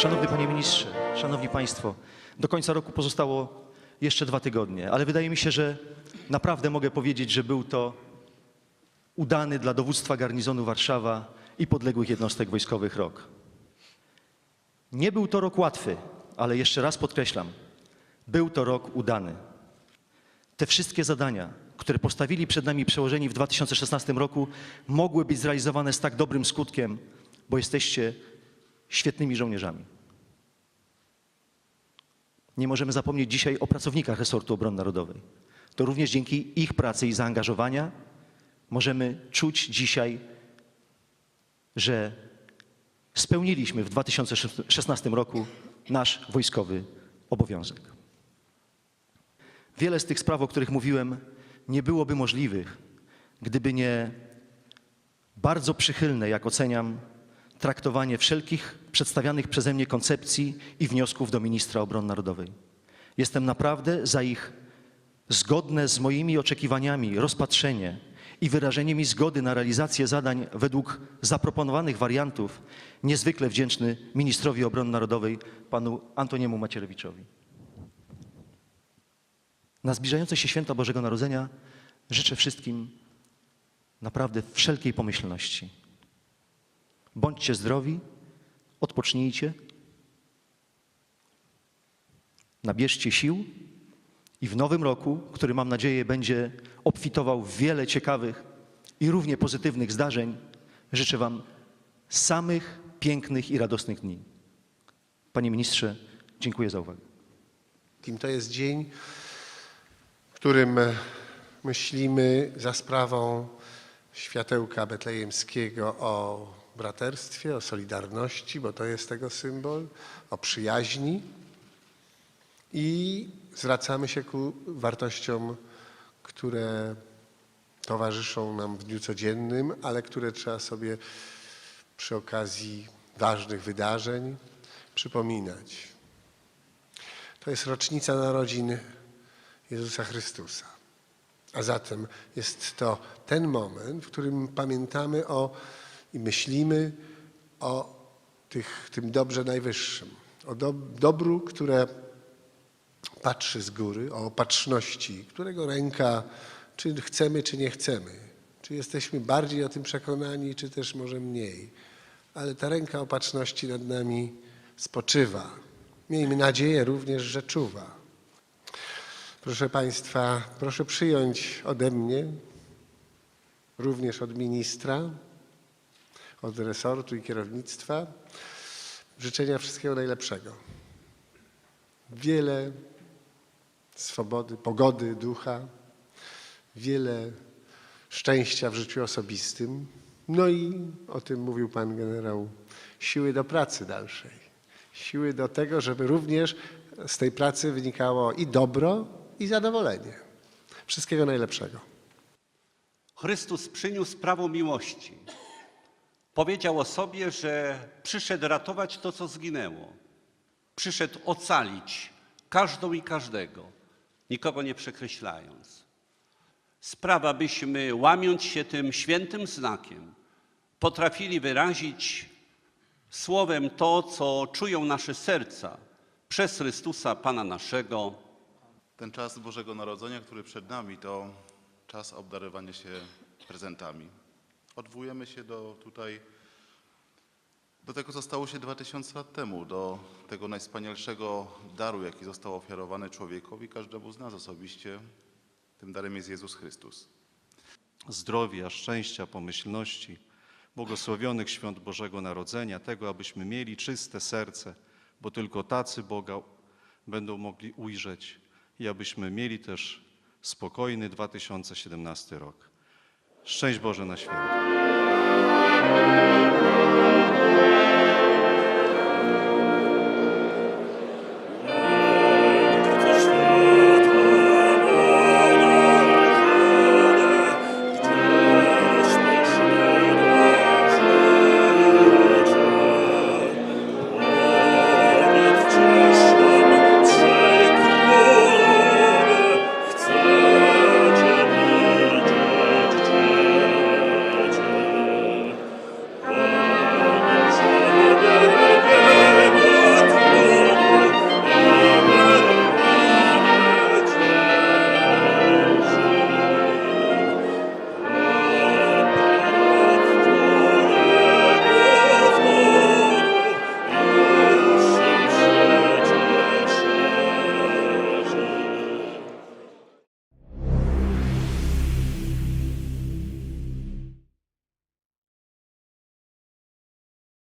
Szanowny Panie Ministrze, Szanowni Państwo, do końca roku pozostało jeszcze dwa tygodnie, ale wydaje mi się, że naprawdę mogę powiedzieć, że był to udany dla dowództwa garnizonu Warszawa i podległych jednostek wojskowych rok. Nie był to rok łatwy, ale jeszcze raz podkreślam, był to rok udany. Te wszystkie zadania, które postawili przed nami przełożeni w 2016 roku, mogły być zrealizowane z tak dobrym skutkiem, bo jesteście świetnymi żołnierzami. Nie możemy zapomnieć dzisiaj o pracownikach resortu obrony narodowej. To również dzięki ich pracy i zaangażowania możemy czuć dzisiaj, że spełniliśmy w 2016 roku nasz wojskowy obowiązek. Wiele z tych spraw, o których mówiłem, nie byłoby możliwych, gdyby nie bardzo przychylne, jak oceniam, traktowanie wszelkich przedstawianych przeze mnie koncepcji i wniosków do ministra obrony narodowej. Jestem naprawdę za ich zgodne z moimi oczekiwaniami rozpatrzenie i wyrażenie mi zgody na realizację zadań według zaproponowanych wariantów niezwykle wdzięczny ministrowi obrony narodowej, panu Antoniemu Macierewiczowi. Na zbliżające się święta Bożego Narodzenia życzę wszystkim naprawdę wszelkiej pomyślności. Bądźcie zdrowi, odpocznijcie, nabierzcie sił i w nowym roku, który mam nadzieję będzie obfitował w wiele ciekawych i równie pozytywnych zdarzeń, życzę Wam samych pięknych i radosnych dni. Panie ministrze, dziękuję za uwagę. Kim to jest dzień, w którym myślimy za sprawą światełka betlejemskiego o braterstwie, o solidarności, bo to jest tego symbol, o przyjaźni i zwracamy się ku wartościom, które towarzyszą nam w dniu codziennym, ale które trzeba sobie przy okazji ważnych wydarzeń przypominać. To jest rocznica narodzin Jezusa Chrystusa. A zatem jest to ten moment, w którym pamiętamy o i myślimy o tych, tym dobrze najwyższym, o do, dobru, które patrzy z góry, o opatrzności, którego ręka, czy chcemy, czy nie chcemy, czy jesteśmy bardziej o tym przekonani, czy też może mniej, ale ta ręka opatrzności nad nami spoczywa. Miejmy nadzieję również, że czuwa. Proszę Państwa, proszę przyjąć ode mnie, również od ministra, od resortu i kierownictwa, życzenia wszystkiego najlepszego. Wiele swobody, pogody ducha, wiele szczęścia w życiu osobistym, no i o tym mówił pan generał, siły do pracy dalszej, siły do tego, żeby również z tej pracy wynikało i dobro, i zadowolenie. Wszystkiego najlepszego. Chrystus przyniósł prawo miłości. Powiedział o sobie, że przyszedł ratować to, co zginęło. Przyszedł ocalić każdą i każdego, nikogo nie przekreślając. Sprawa, byśmy łamiąc się tym świętym znakiem, potrafili wyrazić słowem to, co czują nasze serca przez Chrystusa Pana naszego. Ten czas Bożego Narodzenia, który przed nami, to czas obdarowania się prezentami. Odwołujemy się do tutaj, do tego, co stało się 2000 lat temu, do tego najwspanialszego daru, jaki został ofiarowany człowiekowi, każdemu z nas osobiście. Tym darem jest Jezus Chrystus. zdrowia, szczęścia, pomyślności, błogosławionych świąt Bożego Narodzenia, tego, abyśmy mieli czyste serce, bo tylko tacy Boga będą mogli ujrzeć i abyśmy mieli też spokojny 2017 rok. Szczęść Boże na święta.